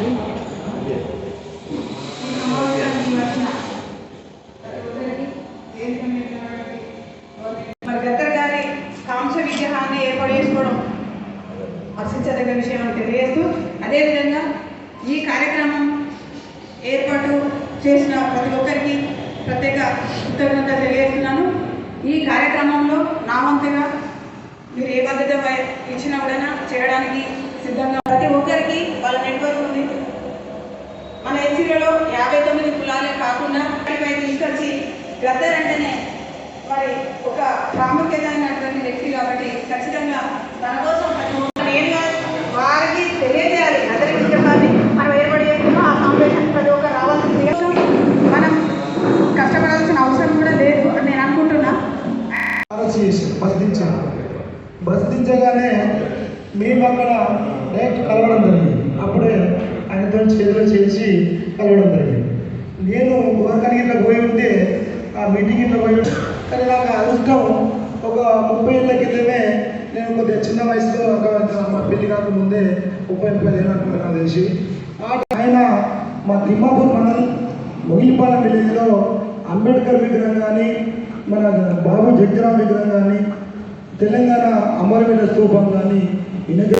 ఈ గారి విగ్రహాన్ని ఏర్పాటు చేసుకోవడం విషయం అని తెలియజేస్తూ అదేవిధంగా ఈ కార్యక్రమం ఏర్పాటు చేసిన ప్రతి ఒక్కరికి ప్రత్యేక కృతజ్ఞత తెలియజేస్తున్నాను. ఈ కార్యక్రమంలో నా వంతుగా మీరు ఏ బాధ్యత ఇచ్చినా కూడా చేయడానికి సిద్ధంగా ప్రతి గద్దర్ అంటేనే మరి ఒక ప్రాముఖ్యత అయినటువంటి వ్యక్తి కాబట్టి ఖచ్చితంగా తన కోసం ప్రతి వారికి తెలియజేయాలి. గద్దర్ విగ్రహాన్ని మనం ఏర్పాటు చేస్తున్నాం ఆ సమావేశానికి ప్రతి ఒక్క రావాల్సింది. మనం కష్టపడాల్సిన అవసరం కూడా లేదు అని నేను అనుకుంటున్నా. అరెస్ట్ చేసి మేము అక్కడ డైరెక్ట్ కలవడం జరిగింది. అప్పుడే ఆయనతో చేతిలో చేసి కలవడం జరిగింది. నేను వర్గానికి ఇట్లా పోయి ఉంటే ఆ మీటింగ్ ఇట్లా పోయి కానీ నాకు అదృష్టం ఒక ముప్పై ఏళ్ళ క్రితమే నేను కొద్దిగా చిన్న వయసులో ఒక పెళ్ళి కాకముందే ముప్పై ముప్పై ఏళ్ళు అనుకున్నాను నాకు తెలిసి. ఆ ఆయన మా తిమ్మాపూర్ మండలం మొగిలిపాలెం విలేజ్లో అంబేద్కర్ విగ్రహం కానీ మన బాబు జగ్జరామ్ విగ్రహం కానీ తెలంగాణ అమరవీర స్థూపం కానీ ఇనగ